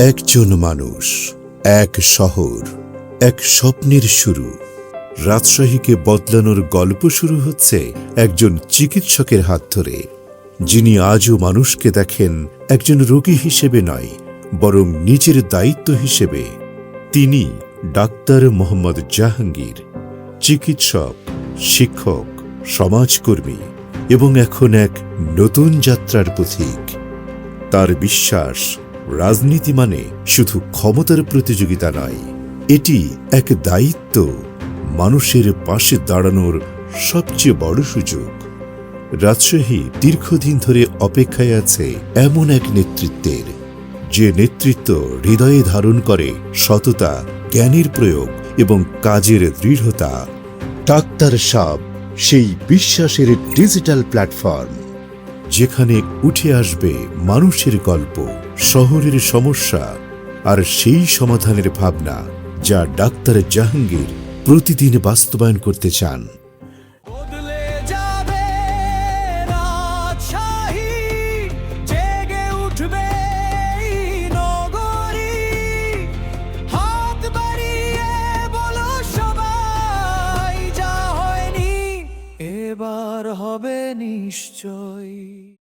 একজন মানুষ, এক শহর, এক স্বপ্নের শুরু। রাজশাহীকে বদলানোর গল্প শুরু হচ্ছে একজন চিকিৎসকের হাত ধরে। যিনি আজও মানুষকে দেখেন একজন রোগী হিসেবে নয়, বরং নিজের দায়িত্ব হিসেবে। তিনি ডাক্তার মোহাম্মদ জাহাঙ্গীর, চিকিৎসক, শিক্ষক, সমাজকর্মী এবং এখন এক নতুন যাত্রার পথিক। তার বিশ্বাস রাজনীতি মানে শুধু ক্ষমতার প্রতিযোগিতা নয়, এটি এক দায়িত্ব। মানুষের পাশে দাঁড়ানোর সবচেয়ে বড় সুযোগ। রাজশাহী দীর্ঘদিন ধরে অপেক্ষায় আছে এমন এক নেতৃত্বের, যে নেতৃত্ব হৃদয়ে ধারণ করে সততা, জ্ঞানের প্রয়োগ এবং কাজের দৃঢ়তা। ডাক্তার সাব সেই বিশ্বাসের ডিজিটাল প্ল্যাটফর্ম। যেখানে উঠে আসবে মানুষের গল্প, শহরের সমস্যা আর সেই সমাধানের ভাবনা যা ডাক্তার জাহাঙ্গীর প্রতিদিন বাস্তবায়ন করতে চান। আর হবে নিশ্চয়